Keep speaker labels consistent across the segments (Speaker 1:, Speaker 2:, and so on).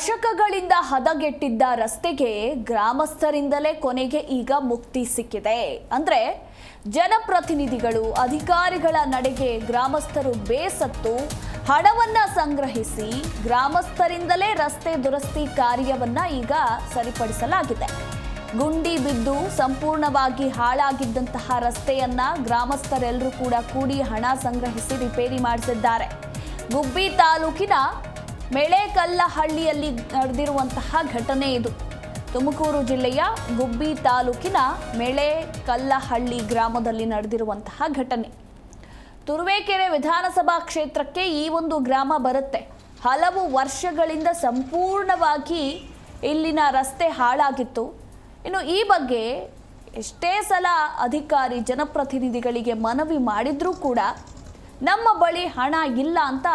Speaker 1: ದಶಕಗಳಿಂದ ಹದಗೆಟ್ಟಿದ್ದ ರಸ್ತೆಗೆ ಗ್ರಾಮಸ್ಥರಿಂದಲೇ ಕೊನೆಗೆ ಈಗ ಮುಕ್ತಿ ಸಿಕ್ಕಿದೆ. ಅಂದ್ರೆ ಜನಪ್ರತಿನಿಧಿಗಳು, ಅಧಿಕಾರಿಗಳ ನಡೆಗೆ ಗ್ರಾಮಸ್ಥರು ಬೇಸತ್ತು ಹಣವನ್ನ ಸಂಗ್ರಹಿಸಿ ಗ್ರಾಮಸ್ಥರಿಂದಲೇ ರಸ್ತೆ ದುರಸ್ತಿ ಕಾರ್ಯವನ್ನ ಈಗ ಸರಿಪಡಿಸಲಾಗಿದೆ. ಗುಂಡಿ ಬಿದ್ದು ಸಂಪೂರ್ಣವಾಗಿ ಹಾಳಾಗಿದ್ದಂತಹ ರಸ್ತೆಯನ್ನ ಗ್ರಾಮಸ್ಥರೆಲ್ಲರೂ ಕೂಡ ಕೂಡಿ ಹಣ ಸಂಗ್ರಹಿಸಿ ರಿಪೇರಿ ಮಾಡಿಸಿದ್ದಾರೆ. ಗುಬ್ಬಿ ತಾಲೂಕಿನ ಮೆಳೆಕಲ್ಲಹಳ್ಳಿಯಲ್ಲಿ ನಡೆದಿರುವಂತಹ ಘಟನೆ ಇದು. ತುಮಕೂರು ಜಿಲ್ಲೆಯ ಗುಬ್ಬಿ ತಾಲೂಕಿನ ಮೆಳೆಕಲ್ಲಹಳ್ಳಿ ಗ್ರಾಮದಲ್ಲಿ ನಡೆದಿರುವಂತಹ ಘಟನೆ. ತುರುವೇಕೆರೆ ವಿಧಾನಸಭಾ ಕ್ಷೇತ್ರಕ್ಕೆ ಈ ಒಂದು ಗ್ರಾಮ ಬರುತ್ತೆ. ಹಲವು ವರ್ಷಗಳಿಂದ ಸಂಪೂರ್ಣವಾಗಿ ಇಲ್ಲಿನ ರಸ್ತೆ ಹಾಳಾಗಿತ್ತು. ಇನ್ನು ಈ ಬಗ್ಗೆ ಎಷ್ಟೇ ಸಲ ಅಧಿಕಾರಿ ಜನಪ್ರತಿನಿಧಿಗಳಿಗೆ ಮನವಿ ಮಾಡಿದ್ರೂ ಕೂಡ ನಮ್ಮ ಬಳಿ ಹಣ ಇಲ್ಲ ಅಂತ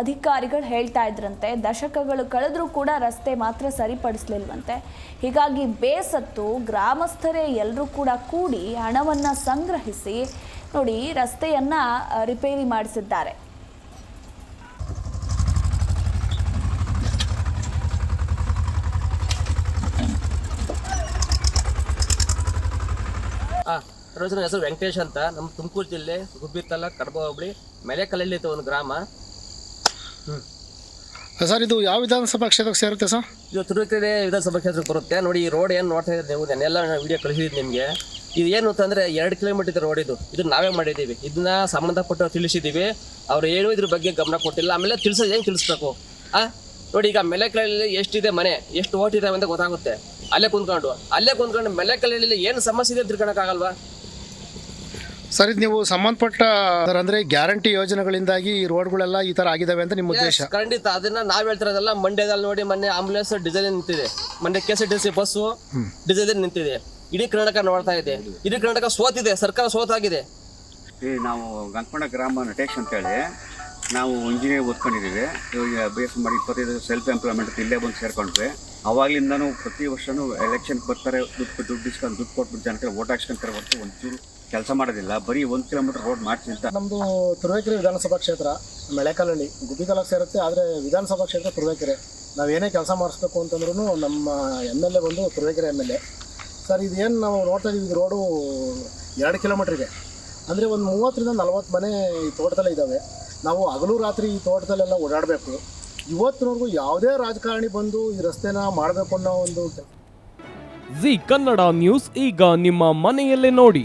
Speaker 1: ಅಧಿಕಾರಿಗಳು ಹೇಳ್ತಾ ಇದ್ರಂತೆ. ದಶಕಗಳು ಕಳೆದರೂ ಕೂಡ ರಸ್ತೆ ಮಾತ್ರ ಸರಿಪಡಿಸ್ಲಿಲ್ವಂತೆ. ಹೀಗಾಗಿ ಬೇಸತ್ತು ಗ್ರಾಮಸ್ಥರೇ ಎಲ್ಲರೂ ಕೂಡ ಕೂಡಿ ಹಣವನ್ನು ಸಂಗ್ರಹಿಸಿ ನೋಡಿ ರಸ್ತೆಯನ್ನು ರಿಪೇರಿ ಮಾಡಿಸಿದ್ದಾರೆ.
Speaker 2: ರೋಜನ ಹೆಸರು ವೆಂಕಟೇಶ್ ಅಂತ. ನಮ್ಮ ತುಮಕೂರು ಜಿಲ್ಲೆ ಗುಬ್ಬಿ ತಾಲೂಕು ಕಡಬ ಹೋಬಳಿ ಮೆಲೆಕಲ್ಲಲ್ಲಿ ಇತ್ತು ಒಂದು ಗ್ರಾಮ.
Speaker 3: ಸರ್ ಇದು ಯಾವ ವಿಧಾನಸಭಾ ಕ್ಷೇತ್ರಕ್ಕೆ ಸೇರುತ್ತೆ ಸರ್?
Speaker 2: ಇದು ತುರುಕೆರೆ ವಿಧಾನಸಭಾ ಕ್ಷೇತ್ರಕ್ಕೆ ಬರುತ್ತೆ. ನೋಡಿ ಈ ರೋಡ್ ಏನು ನೋಡ್ತಾ ಇದ್ದೀರಿ ನೀವು? ನಾನೆಲ್ಲ ವಿಡಿಯೋ ಕಳಿಸಿದ್ದೀನಿ ನಿಮಗೆ. ಇದು ಏನು ಅಂತಂದರೆ ಎರಡು ಕಿಲೋಮೀಟರ್ ರೋಡ್ ಇದು. ಇದು ನಾವೇ ಮಾಡಿದ್ದೀವಿ. ಇದನ್ನ ಸಂಬಂಧಪಟ್ಟು ತಿಳಿಸಿದ್ದೀವಿ. ಅವ್ರು ಏನು ಇದ್ರ ಬಗ್ಗೆ ಗಮನ ಕೊಟ್ಟಿಲ್ಲ. ಆಮೇಲೆ ತಿಳಿಸೋದು ಏನು ತಿಳಿಸ್ಬೇಕು? ಆ? ನೋಡಿ ಈಗ ಮೆಲೆಕಲ್ಲಲ್ಲಿ ಎಷ್ಟಿದೆ ಮನೆ? ಎಷ್ಟು ಓಟಿದೆ ಅಂತ ಗೊತ್ತಾಗುತ್ತೆ. ಅಲ್ಲೇ ಕುಂತ್ಕೊಂಡು. ಅಲ್ಲೇ ಕುಂತ್ಕೊಂಡು ಮೆಲೆಕಲ್ಲಲ್ಲಿ ಏನು ಸಮಸ್ಯೆ ಇದೆ ತಿಳ್ಕೊಳಕ್ಕಾಗಲ್ವಾ?
Speaker 3: ಸರ್ ಇದು ನೀವು ಸಂಬಂಧಪಟ್ಟ ಅಂದ್ರೆ ಗ್ಯಾರಂಟಿ ಯೋಜನೆಗಳಿಂದಾಗಿ ಈ ರೋಡ್ಗಳೆಲ್ಲ ಈ ತರ ಆಗಿದಾವೆ ಅಂತ ನಿಮ್ಮ ಉದ್ದೇಶ?
Speaker 2: ಖಂಡಿತ. ಅದನ್ನ ನಾವ್ ಹೇಳ್ತಿರೋದಲ್ಲ ಮಂಡ್ಯದಲ್ಲಿ ನೋಡಿ ಮೊನ್ನೆ ಆಂಬುಲೆನ್ಸ್ ಡೀಸೆಲ್ ನಿಂತಿದೆ. ಮೊನ್ನೆ K S T C bus diesel ನಿಂತಿದೆ. ಇಡೀ ಕರ್ನಾಟಕ ನೋಡ್ತಾ ಇದೆ. ಇಡೀ ಕರ್ನಾಟಕ ಸೋತಿದೆ. ಸರ್ಕಾರ ಸೋತಾಗಿದೆ.
Speaker 4: ಈ ನಾವು ಗಂಕೊಂಡ ಗ್ರಾಮ ನಟೇಶ್ ಅಂತೇಳಿ ನಾವು ಇಂಜಿನಿಯರ್ ಓದ್ಕೊಂಡಿದ್ದೀವಿ. ಇವಾಗ ಬಿ ಎಸ್ ಮಾಡಿ ಇಪ್ಪತ್ತೈದು ಸೆಲ್ಫ್ ಎಂಪ್ಲಾಯ್ಮೆಂಟ್ ಇಲ್ಲೇ ಬಂದು ಸೇರ್ಕೊಂಡ್ವಿ. ಅವಾಗಲಿಂದನೂ ಪ್ರತಿ ವರ್ಷನೂ ಎಲೆಕ್ಷನ್ಗೆ ಬರ್ತಾರೆ ದುಡ್ಡು ದುಡ್ಡು ಇಸ್ಕೊಂಡು ದುಡ್ಡು ಕೊಟ್ಬಿಟ್ಟು ಜನಕ್ಕೆ ಓಟ್ ಹಾಕ್ಸ್ಕೊಂತಾರೆ ಹೊರತು ಒಂಚೂರು ಕೆಲಸ ಮಾಡೋದಿಲ್ಲ ಬರೀ ಒಂದು ಕಿಲೋಮೀಟರ್ ರೋಡ್ ಮಾಡ್ಸಿ ಅಂತ
Speaker 5: ನಮ್ಮದು ತುರುವೇಕೆರೆ ವಿಧಾನಸಭಾ ಕ್ಷೇತ್ರ ಮೆಳೆಕಲ್ಲಹಳ್ಳಿ ಗುಬ್ಬಿ ತಾಲೂಕು ಸೇರುತ್ತೆ ಆದರೆ ವಿಧಾನಸಭಾ ಕ್ಷೇತ್ರ ತುರುವೇಕೆರೆ. ನಾವು ಏನೇ ಕೆಲಸ ಮಾಡಿಸ್ಬೇಕು ಅಂತಂದ್ರೂ ನಮ್ಮ ಎಂ ಎಲ್ ಎ ಬಂದು Turuvekere M L A. Sir ಇದೇನು ನಾವು ನೋಡ್ತಾ ಇದೀವಿ ಇದು ರೋಡು ಎರಡು ಕಿಲೋಮೀಟ್ರ್ ಇದೆ ಅಂದರೆ ಒಂದು ಮೂವತ್ತರಿಂದ ನಲ್ವತ್ತು ಮನೆ ಈ ತೋಟದಲ್ಲೇ ಇದ್ದಾವೆ ನಾವು ಹಗಲು ರಾತ್ರಿ ಈ ತೋಟದಲ್ಲೆಲ್ಲ ಓಡಾಡಬೇಕು. ಇವತ್ತಿನವರೆಗೂ ಯಾವುದೇ ರಾಜಕಾರಣಿ ಬಂದು ಈ ರಸ್ತೆನ ಮಾಡಬೇಕು ಅನ್ನೋ ಒಂದು
Speaker 6: ಜಿ ಕನ್ನಡ ನ್ಯೂಸ್ ಈಗ ನಿಮ್ಮ ಮನೆಯಲ್ಲೇ ನೋಡಿ.